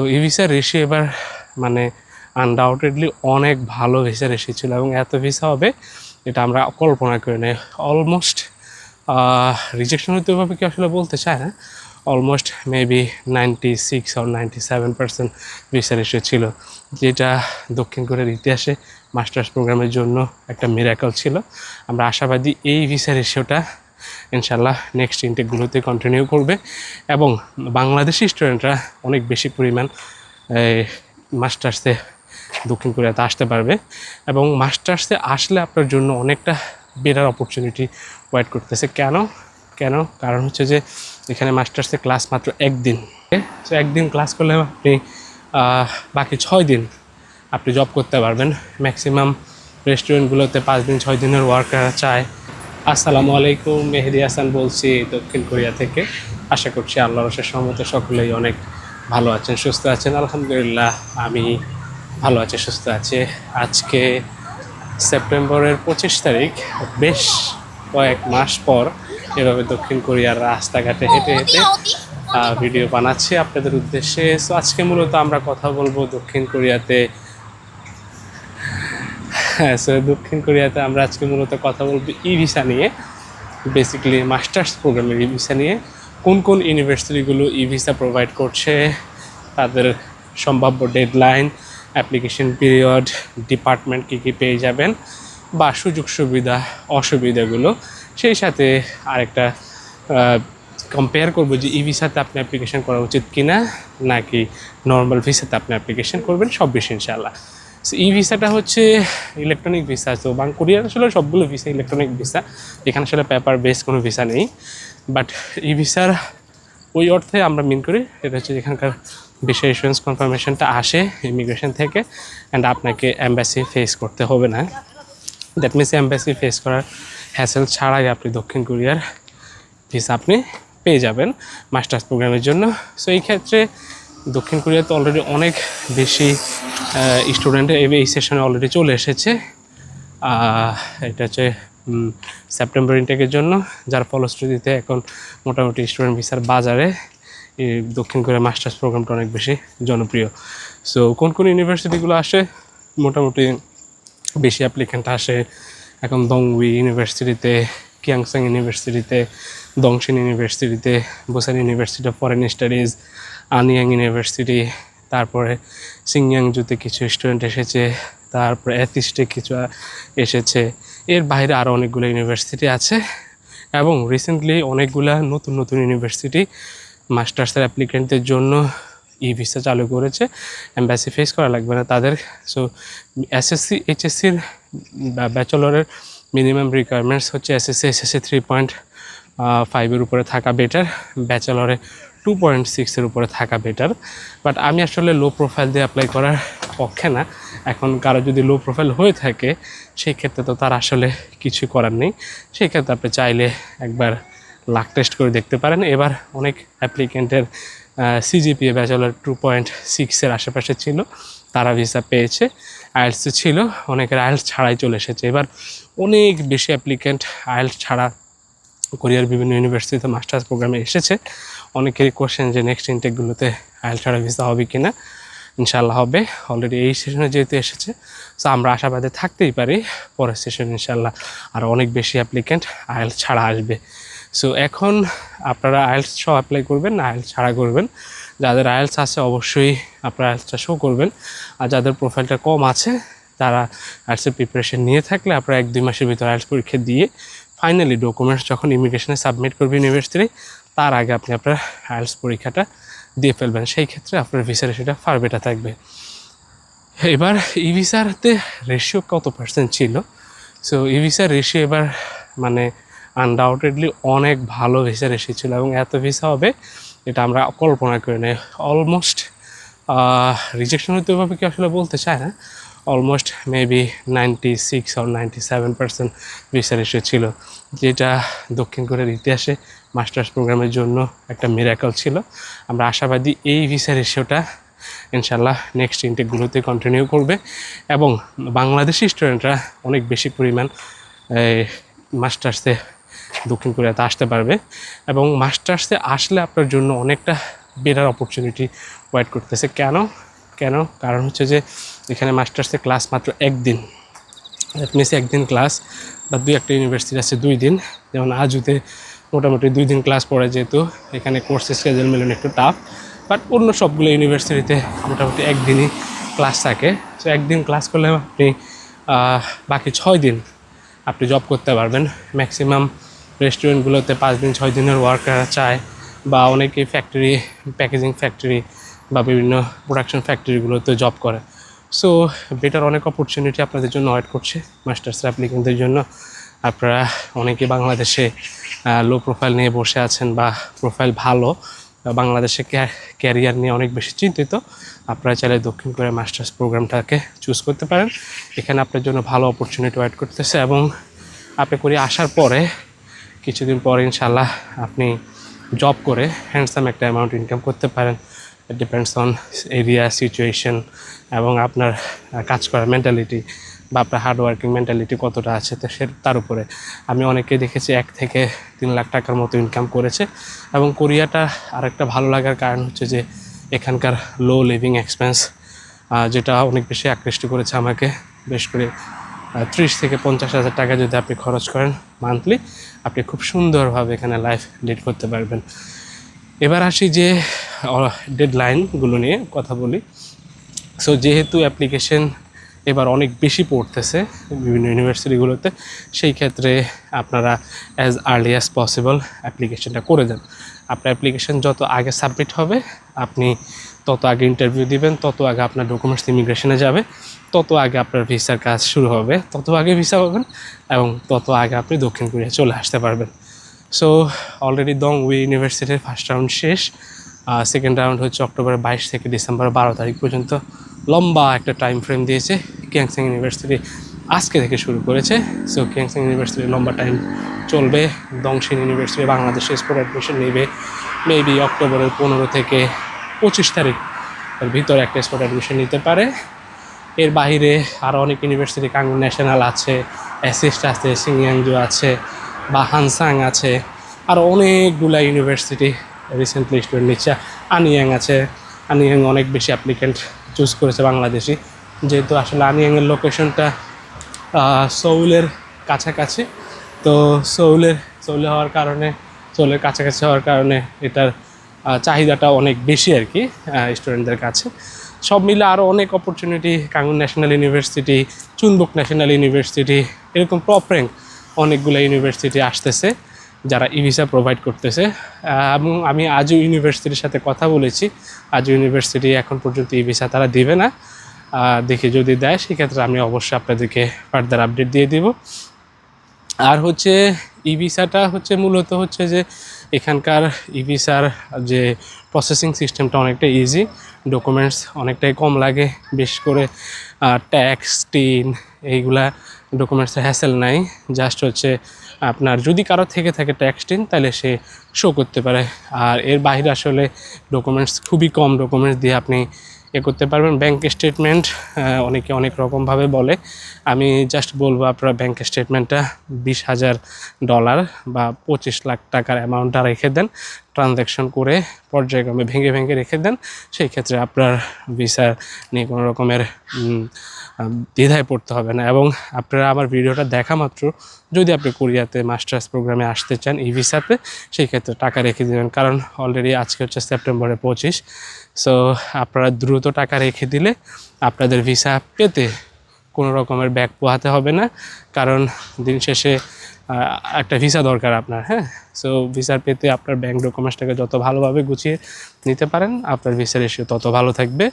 তো এই ভিসার রেশিও এবার মানে আনডাউটেডলি অনেক ভালো ভিসা রেশিও ছিল এবং এত ভিসা হবে, এটা আমরা কল্পনা করি নাই। অলমোস্ট রিজেকশন হতে হবে কি আসলে বলতে চায় না? অলমোস্ট মেবি নাইনটি সিক্স আর ninety seven percent visa ratio ছিল, যেটা দক্ষিণ কোরিয়ার ইতিহাসে মাস্টার্স প্রোগ্রামের জন্য একটা মিরাকল ছিল। আমরা আশাবাদী এই ভিসা রেশিওটা ইনশাল্লাহ নেক্সট ইনটেকগুলোতে কন্টিনিউ করবে। এবং বাংলাদেশি স্টুডেন্টরা অনেক বেশি পরিমাণ মাস্টার্সে দক্ষিণ কোরিয়াতে আসতে পারবে। এবং মাস্টার্সে আসলে আপনার জন্য অনেকটা বেটার অপরচুনিটি ওয়েট করতেছে। কেন? কেন? কারণ হচ্ছে যে, এখানে মাস্টার্সে ক্লাস মাত্র একদিন। তো একদিন ক্লাস করলে আপনি বাকি ছয় দিন আপনি জব করতে পারবেন। ম্যাক্সিমাম রেস্টুরেন্টগুলোতে পাঁচ দিন, ছয় দিনের ওয়ার্কার চায়। আসসালামু আলাইকুম, মেহেদি হাসান বলছি দক্ষিণ কোরিয়া থেকে। আশা করছি আল্লাহ রসের সহমতে সকলেই অনেক ভালো আছেন, সুস্থ আছেন। আলহামদুলিল্লাহ, আমি ভালো আছি, সুস্থ আছি। আজকে সেপ্টেম্বরের পঁচিশ তারিখ, বেশ কয়েক মাস পর এভাবে দক্ষিণ কোরিয়ার রাস্তাঘাটে হেঁটে হেঁটে ভিডিও বানাচ্ছি আপনাদের উদ্দেশ্যে। সো আজকে মূলত আমরা কথা বলব দক্ষিণ কোরিয়াতে হ্যাঁ সো দক্ষিণ কোরিয়াতে আমরা আজকে মূলত কথা বলব ই ভিসা নিয়ে। বেসিক্যালি মাস্টার্স প্রোগ্রামের ই ভিসা নিয়ে। কোন কোন ইউনিভার্সিটিগুলো ই ভিসা প্রোভাইড করছে, তাদের সম্ভাব্য ডেডলাইন অ্যাপ্লিকেশন পিরিয়ড ডিপার্টমেন্ট কী কী পেয়ে যাবেন, বা সুযোগ সুবিধা, অসুবিধাগুলো। সেই সাথে আরেকটা কম্পেয়ার করব যে ই ভিসাতে আপনি অ্যাপ্লিকেশন করা উচিত কিনা, নাকি নর্মাল ভিসাতে আপনি অ্যাপ্লিকেশন করবেন, সব বেশি ইনশাল্লাহ সো ই ভিসাটা হচ্ছে ইলেকট্রনিক ভিসা তো বাং কোরিয়ার আসলে সবগুলো ভিসা ইলেকট্রনিক ভিসা এখানে আসলে পেপার বেস কোনো ভিসা নেই। বাট ই ভিসার ওই অর্থে আমরা মিন করি, এটা হচ্ছে এখানকার ভিসা ইন্স্যুরেন্স কনফার্মেশনটা আসে ইমিগ্রেশন থেকে অ্যান্ড আপনাকে অ্যাম্বাসি ফেস করতে হবে না। দ্যাট মিনস অ্যাম্বাসি ফেস করার হ্যাসেল ছাড়াই আপনি দক্ষিণ কোরিয়ার ভিসা আপনি পেয়ে যাবেন মাস্টার্স প্রোগ্রামের জন্য। সো এই ক্ষেত্রে দক্ষিণ কোরিয়াতে অলরেডি অনেক বেশি স্টুডেন্ট এই সেশনে অলরেডি চলে এসেছে। এটা হচ্ছে সেপ্টেম্বর ইনটেকের জন্য, যার ফলশ্রুতিতে এখন মোটামুটি স্টুডেন্ট ভিসার বাজারে দক্ষিণ কোরিয়া মাস্টার্স প্রোগ্রামটা অনেক বেশি জনপ্রিয়। সো কোন কোন ইউনিভার্সিটিগুলো আসে? মোটামুটি বেশি অ্যাপ্লিকেন্ট আসে। এখন দংউই ইউনিভার্সিটিতে কিয়াংসাং ইউনিভার্সিটিতে দংশিন ইউনিভার্সিটিতে Busan university of foreign studies Anyang university, তারপরে সিংয়াংজুতে কিছু স্টুডেন্ট এসেছে, তারপরে অ্যাথিস্টে কিছু এসেছে। এর বাইরে আরও অনেকগুলো ইউনিভার্সিটি আছে এবং রিসেন্টলি অনেকগুলা নতুন নতুন ইউনিভার্সিটি মাস্টার্সের অ্যাপ্লিকেন্টদের জন্য ই ভিসা চালু করেছে। অ্যাম্বাসি ফেস করা লাগবে না তাদের। সো এসএসসি এইচএসসির ব্যাচেলরের মিনিমাম রিকোয়ারমেন্টস হচ্ছে এসএসসি এসএসসি থ্রি পয়েন্ট ফাইভের উপরে থাকা বেটার ব্যাচেলরে টু পয়েন্ট সিক্সের উপরে থাকা বেটার বাট আমি আসলে লো প্রোফাইল দিয়ে অ্যাপ্লাই করার পক্ষে না। এখন কারও যদি লো প্রোফাইল হয়ে থাকে সেই ক্ষেত্রে তো তার আসলে কিছু করার নেই। সেই ক্ষেত্রে আপনি চাইলে একবার লাক টেস্ট করে দেখতে পারেন। এবার অনেক অ্যাপ্লিকেন্টের সিজিপিএ ব্যাচেলার টু পয়েন্ট সিক্সের আশেপাশে ছিল, তারা ভিসা পেয়েছে। আইএলস ছিল, অনেকের আইএলস ছাড়াই চলে এসেছে। এবার অনেক বেশি অ্যাপ্লিকেন্ট আইএলস ছাড়া কোরিয়ার বিভিন্ন ইউনিভার্সিটিতে মাস্টার্স প্রোগ্রামে এসেছে। অনেকেরই কোশ্চেন যে নেক্সট ইনটেকগুলোতে আইএল ছাড়া ভিসা হবে কি না ইনশাল্লাহ হবে। অলরেডি এই সেশনে যেহেতু এসেছে সো আমরা আশাবাদে থাকতেই পারি। পরের সেশন ইনশাল্লাহ আর অনেক বেশি অ্যাপ্লিকেন্ট আইএল ছাড়া আসবে। সো এখন আপনারা আইএলস সহ অ্যাপ্লাই করবেন না আইএলস ছাড়া করবেন। যাদের আইএলস আছে অবশ্যই আপনারা আইএলসটা শো করবেন। আর যাদের প্রোফাইলটা কম আছে, তারা আইএলসের প্রিপারেশন নিয়ে থাকলে আপনারা এক দুই মাসের ভিতরে আইএলস পরীক্ষা দিয়ে ফাইনালি ডকুমেন্টস যখন ইমিগ্রেশনে সাবমিট করবে ইউনিভার্সিটি তার আগে আপনি আপনার আইএলস পরীক্ষাটা দিয়ে ফেলবেন। সেই ক্ষেত্রে আপনার ভিসার সেটা ফার বেটার থাকবে। এবার ই ভিসাতে রেশিও কত পার্সেন্ট ছিল? সো ই ভিসার রেশিও এবার মানে আনডাউটেডলি অনেক ভালো ভিসা রেশিও ছিল এবং এত ভিসা হবে, এটা আমরা কল্পনা করি নাই। অলমোস্ট রিজেকশন হতে হবে কি আসলে বলতে চায় না। অলমোস্ট মেবি নাইনটি সিক্স আর ninety seven percent visa ratio ছিল, যেটা দক্ষিণ কোরিয়ার ইতিহাসে মাস্টার্স প্রোগ্রামের জন্য একটা মিরাকল ছিল। আমরা আশাবাদী এই ভিসা রেশিওটা ইনশাল্লাহ নেক্সট ইনটেকগুলোতে কন্টিনিউ করবে এবং বাংলাদেশি স্টুডেন্টরা অনেক বেশি পরিমাণ মাস্টার্সে দক্ষিণ কোরিয়াতে আসতে পারবে এবং মাস্টার্সে আসলে আপনার জন্য অনেকটা বেটার অপরচুনিটি ওয়েট করতেছে। কেন? কেন? কারণ হচ্ছে যে এখানে মাস্টার্সের ক্লাস মাত্র একদিন। মিনস একদিন ক্লাস বা দুই একটা ইউনিভার্সিটি আছে দুই দিন। যেমন আজুতে মোটামুটি দুই দিন ক্লাস পড়ে যেহেতু, এখানে কোর্সের স্কেজুল মেলানো একটু টাফ বাট অন্য সবগুলো ইউনিভার্সিটিতে মোটামুটি একদিনই ক্লাস থাকে। সো একদিন ক্লাস করলে আপনি বাকি ছয় দিন আপনি জব করতে পারবেন। ম্যাক্সিমাম রেস্টুরেন্টগুলোতে পাঁচ দিন, ছয় দিনের ওয়ার্কার চায়। বা অনেকেই ফ্যাক্টরি প্যাকেজিং ফ্যাক্টরি বা বিভিন্ন প্রোডাকশন ফ্যাক্টরিগুলোতে জব করে। সো বেটার অনেক অপরচুনিটি আপনাদের জন্য ওয়েট করছে মাস্টার্স অ্যাপ্লিকেন্টদের জন্য। আপনারা অনেকে বাংলাদেশে লো প্রোফাইল নিয়ে বসে আছেন বা প্রোফাইল ভালো বাংলাদেশে ক্যারিয়ার নিয়ে অনেক বেশি চিন্তিত, আপনারা চাইলে দক্ষিণ কোরিয়া মাস্টার্স প্রোগ্রামটাকে চুজ করতে পারেন। এখানে আপনার জন্য ভালো অপরচুনিটি ওয়েট করতেছে এবং আপনি করে আসার পরে কিছুদিন পরে ইনশাল্লাহ আপনি জব করে হ্যান্ডসাম একটা অ্যামাউন্ট ইনকাম করতে পারেন। ডিপেন্ডস অন এরিয়া সিচুয়েশন এবং আপনার কাজ করার মেন্টালিটি বা আপনার হার্ডওয়ার্কিং মেন্টালিটি কতটা আছে, তো সে তার উপরে। আমি অনেকে দেখেছি এক থেকে তিন লাখ টাকার মতো ইনকাম করেছে এবং কোরিয়াটা আরেকটা ভালো লাগার কারণ হচ্ছে যে, এখানকার লো লিভিং এক্সপেন্স যেটা অনেক বেশি আকৃষ্ট করেছে আমাকে। বেশ করে ত্রিশ থেকে পঞ্চাশ হাজার টাকা যদি আপনি খরচ করেন মান্থলি আপনি খুব সুন্দরভাবে এখানে লাইফ লিড করতে পারবেন। এবার আসি যে ডেডলাইনগুলো নিয়ে কথা বলি। সো যেহেতু অ্যাপ্লিকেশন এবার অনেক বেশি পড়তেছে বিভিন্ন ইউনিভার্সিটিগুলোতে সেই ক্ষেত্রে আপনারা অ্যাজ আর্লি অ্যাজ পসিবল অ্যাপ্লিকেশনটা করে দেন। আপনার অ্যাপ্লিকেশন যত আগে সাবমিট হবে, আপনি তত আগে ইন্টারভিউ দিবেন, তত আগে আপনার ডকুমেন্টস ইমিগ্রেশনে যাবে, তত আগে আপনার ভিসার কাজ শুরু হবে, তত আগে ভিসা পাবেন এবং তত আগে আপনি দক্ষিণ কোরিয়া চলে আসতে পারবেন। সো অলরেডি দং উই ইউনিভার্সিটির ফার্স্ট রাউন্ড শেষ। সেকেন্ড রাউন্ড হচ্ছে অক্টোবর বাইশ থেকে ডিসেম্বর বারো তারিখ পর্যন্ত। লম্বা একটা টাইম ফ্রেম দিয়েছে কিয়াংসিং ইউনিভার্সিটি আজকে থেকে শুরু করেছে। সো কিয়াংসিং ইউনিভার্সিটির লম্বা টাইম চলবে। দংশিন ইউনিভার্সিটি বাংলাদেশে স্পোর্ট অ্যাডমিশন নেবে। মেবি অক্টোবরের পনেরো থেকে পঁচিশ তারিখ এর ভিতরে একটা স্পোর্ট অ্যাডমিশন নিতে পারে। এর বাইরে আরও অনেক ইউনিভার্সিটি কাঙ্গুন ন্যাশনাল আছে অ্যাসিস্ট আছে সিংয়াংজু আছে, বা হানসাং আছে। আরও অনেকগুলা ইউনিভার্সিটি রিসেন্টলি স্টুডেন্ট নিচ্ছে। আনিয়াং আছে। আনিয়াং অনেক বেশি অ্যাপ্লিকেন্ট চুজ করেছে বাংলাদেশি। যেহেতু আসলে আনিয়াংয়ের লোকেশনটা সৌলের কাছাকাছি। তো সৌলের সৌলে হওয়ার কারণে সৌলের কাছাকাছি হওয়ার কারণে এটার চাহিদাটা অনেক বেশি আর কি স্টুডেন্টদের কাছে। সব মিলে আরও অনেক opportunity Kangwon national university Chonbuk national university এরকম র্যাঙ্ক অনেকগুলো ইউনিভার্সিটি আসতেছে। যারা ই ভিসা প্রোভাইড করতেছে এবং আমি আজও ইউনিভার্সিটির সাথে কথা বলেছি। আজ ইউনিভার্সিটি এখন পর্যন্ত ই ভিসা তারা দিবে না। দেখি যদি দেয়, সেক্ষেত্রে আমি অবশ্যই আপনাদেরকে ফার্দার আপডেট দিয়ে দিব। আর হচ্ছে ই ভিসাটা হচ্ছে মূলত হচ্ছে যে, এখানকার ই ভিসার যে প্রসেসিং সিস্টেমটা অনেকটা ইজি ডকুমেন্টস অনেকটাই কম লাগে বেশ করে ট্যাক্স টিন এইগুলা ডকুমেন্টসের হ্যাসেল নাই। জাস্ট হচ্ছে আপনার যদি কারও থেকে থাকে ট্যাক্স টিন তাহলে সে শো করতে পারে। আর এর বাইরে আসলে ডকুমেন্টস খুবই কম ডকুমেন্টস দিয়ে আপনি এ করতে পারবেন। ব্যাংক স্টেটমেন্ট অনেকে অনেক রকমভাবে বলে। আমি জাস্ট বলব আপনার ব্যাংক স্টেটমেন্টটা বিশ হাজার ডলার বা পঁচিশ লাখ টাকার অ্যামাউন্টটা রেখে দেন। ট্রানজ্যাকশন করে পর্যায়ক্রমে ভেঙে ভেঙে রেখে দেন। সেই ক্ষেত্রে আপনার ভিসার নিয়ে কোনো রকমের দ্বিধায় পড়তে হবে না এবং আপনারা আমার ভিডিওটা দেখা মাত্র যদি আপনি কোরিয়াতে মাস্টার্স প্রোগ্রামে আসতে চান ই ভিসাতে সেই ক্ষেত্রে টাকা রেখে দেবেন। কারণ অলরেডি আজকে হচ্ছে সেপ্টেম্বরে পঁচিশ। সো আপনারা দ্রুত টাকা রেখে দিলে আপনাদের ভিসা পেতে কোনো রকমের ব্যাগ পোহাতে হবে না, কারণ দিন শেষে একটা ভিসা দরকার আপনার হ্যাঁ? সো ভিসা পেতে আপনার ব্যাংক ডকুমেন্টসটাকে যত ভালোভাবে গুছিয়ে নিতে পারেন, আপনার ভিসা রেশিও তত ভালো থাকবে।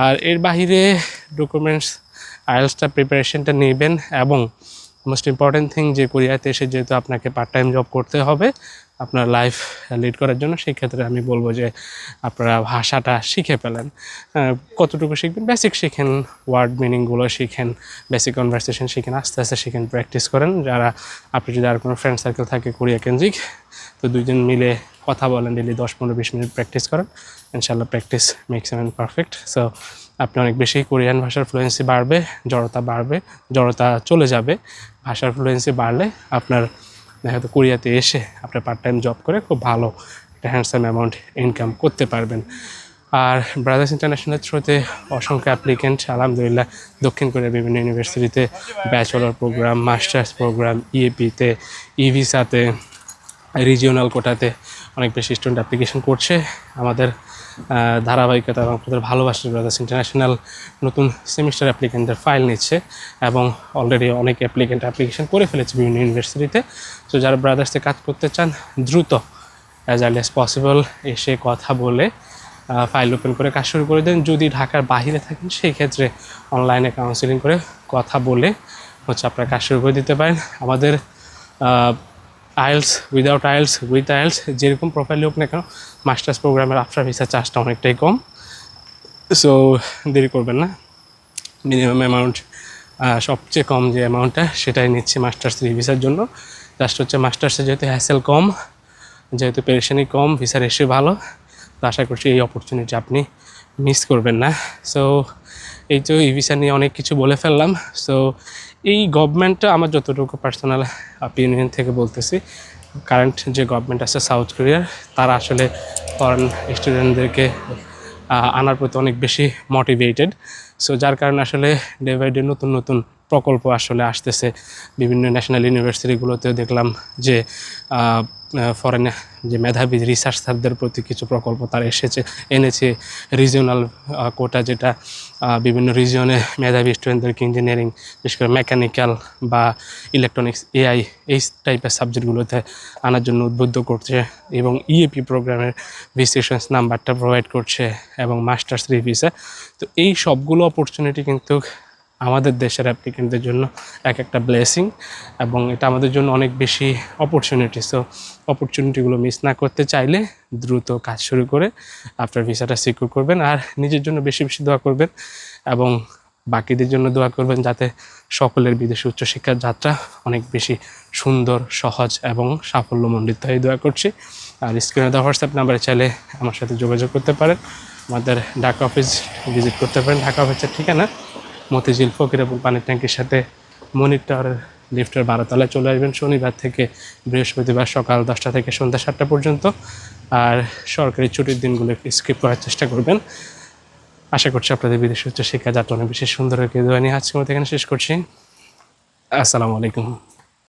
আর এর বাহিরে ডকুমেন্টস আইএলসটা প্রিপারেশনটা নেবেন এবং মোস্ট ইম্পর্টেন্ট থিং যে কোরিয়াতে এসে যেহেতু আপনাকে পার্ট টাইম জব করতে হবে আপনার লাইফ লিড করার জন্য, সেই ক্ষেত্রে আমি বলব যে আপনারা ভাষাটা শিখে ফেলেন। কতটুকু শিখবেন? বেসিক শিখেন ওয়ার্ড মিনিংগুলো শিখেন বেসিক কনভারসেশন শিখেন, আস্তে আস্তে শিখেন প্র্যাকটিস করেন। যারা, আপনি যদি আর কোনো ফ্রেন্ড সার্কেল থাকে কোরিয়া কেন্দ্রিক, তো দুইজন মিলে কথা বলেন ডেলি দশ, পনেরো, বিশ মিনিট প্র্যাকটিস করেন। ইনশাল্লাহ practice makes man perfect so আপনি অনেক বেশি কোরিয়ান ভাষার ফ্লুয়েন্সি বাড়বে, জড়তা বাড়বে, জড়তা চলে যাবে। ভাষার ফ্লুয়েন্সি বাড়লে আপনার দেখা যাচ্ছে কোরিয়াতে এসে আপনার পার্ট টাইম জব করে খুব ভালো একটা হ্যান্ডসাম অ্যামাউন্ট ইনকাম করতে পারবেন। আর ব্রাদার্স ইন্টারন্যাশনাল থ্রুতে অসংখ্য অ্যাপ্লিকেন্ট আলহামদুলিল্লাহ, দক্ষিণ কোরিয়ার বিভিন্ন ইউনিভার্সিটিতে ব্যাচেলর প্রোগ্রাম মাস্টার্স প্রোগ্রাম ইএপিতে ইভিসাতে রিজিওনাল কোটাতে অনেক বেশি স্টুডেন্ট অ্যাপ্লিকেশন করছে। আমাদের ধারাবাহিকতা এবং আপনাদের ভালোবাসার ব্রাদার্স ইন্টারন্যাশনাল নতুন সেমিস্টার অ্যাপ্লিকেন্টের ফাইল নিচ্ছে এবং অলরেডি অনেক অ্যাপ্লিকেন্ট অ্যাপ্লিকেশন করে ফেলেছে বিভিন্ন ইউনিভার্সিটিতে তো যারা ব্রাদার্সে কাজ করতে চান, দ্রুত অ্যাজ আর্লি অ্যাজ পসিবল এসে কথা বলে ফাইল ওপেন করে কাজ শুরু করে দেন। যদি ঢাকার বাইরে থাকেন সেই ক্ষেত্রে অনলাইনে কাউন্সিলিং করে কথা বলে হচ্ছে আপনারা কাজ শুরু করে দিতে পারেন। আমাদের IELTS without IELTS with IELTS, যেরকম প্রোফাইলে হোক না কেন মাস্টার্স প্রোগ্রামের আফটার ভিসা চার্জটা অনেকটাই কম। সো দেরি করবেন না। মিনিমাম অ্যামাউন্ট সবচেয়ে কম যে অ্যামাউন্টটা সেটাই নিচ্ছি মাস্টার্স থ্রি ভিসার জন্য। জাস্ট হচ্ছে মাস্টার্সে যেহেতু হ্যাসেল কম, যেহেতু পেরেশানি কম ভিসার রেশিও ভালো, তো আশা করছি এই অপরচুনিটি আপনি মিস করবেন না। সো এই তো এই ভিসা নিয়ে অনেক কিছু বলে ফেললাম। সো এই গভর্নমেন্টটা আমার যতটুকু পার্সোনাল অপিনিয়ন থেকে বলতেছি কারেন্ট যে গভর্নমেন্ট আছে সাউথ কোরিয়ার তারা আসলে ফরেন স্টুডেন্টদেরকে আনার প্রতি অনেক বেশি মোটিভেটেড সো যার কারণে আসলে ডে বাই ডে নতুন নতুন প্রকল্প আসলে আসতেছে। বিভিন্ন ন্যাশনাল ইউনিভার্সিটিগুলোতেও দেখলাম যে ফরেন যে মেধাবী রিসার্চারদের প্রতি কিছু প্রকল্প তার এসেছে, এনেছে। রিজিওনাল কোটা যেটা বিভিন্ন রিজিয়নে মেধাবী স্টুডেন্টদেরকে ইঞ্জিনিয়ারিং বিশেষ করে মেকানিক্যাল বা ইলেকট্রনিক্স এআই এই টাইপের সাবজেক্টগুলোতে আনার জন্য উদ্বুদ্ধ করছে এবং ইএপি প্রোগ্রামের ভিসিশনস নাম্বারটা প্রোভাইড করছে এবং মাস্টার্স থ্রি ভিসা তো এই সবগুলো অপরচুনিটি কিন্তু আমাদের দেশের অ্যাপ্লিকেন্টদের জন্য এক একটা ব্লেসিং এবং এটা আমাদের জন্য অনেক বেশি অপরচুনিটি সো অপরচুনিটিগুলো মিস না করতে চাইলে দ্রুত কাজ শুরু করে আপনার ভিসাটা সিকিউর করবেন আর নিজের জন্য বেশি বেশি দোয়া করবেন এবং বাকিদের জন্য দোয়া করবেন যাতে সকলের বিদেশে উচ্চশিক্ষার যাত্রা অনেক বেশি সুন্দর, সহজ এবং সাফল্যমণ্ডিত হয়ে দোয়া করছি। আর স্ক্রিনে দেওয়া হোয়াটসঅ্যাপ নাম্বারে চাইলে আমার সাথে যোগাযোগ করতে পারেন। আমাদের ঢাকা অফিস ভিজিট করতে পারেন। ঢাকা অফিসের ঠিকানা মতিঝিল ফকির এবং পানির ট্যাঙ্কির সাথে মনির টাওয়ারের লিফটের বারোতলায় চলে আসবেন শনিবার থেকে বৃহস্পতিবার সকাল দশটা থেকে সন্ধ্যা সাতটা পর্যন্ত। আর সরকারি ছুটির দিনগুলো স্কিপ করার চেষ্টা করবেন। আশা করছি আপনাদের বিদেশে উচ্চ শিক্ষা যাত্রা অনেক বেশি সুন্দর হয়ে দোয়া নিয়ে মতো এখানে শেষ করছি। আসসালামু আলাইকুম।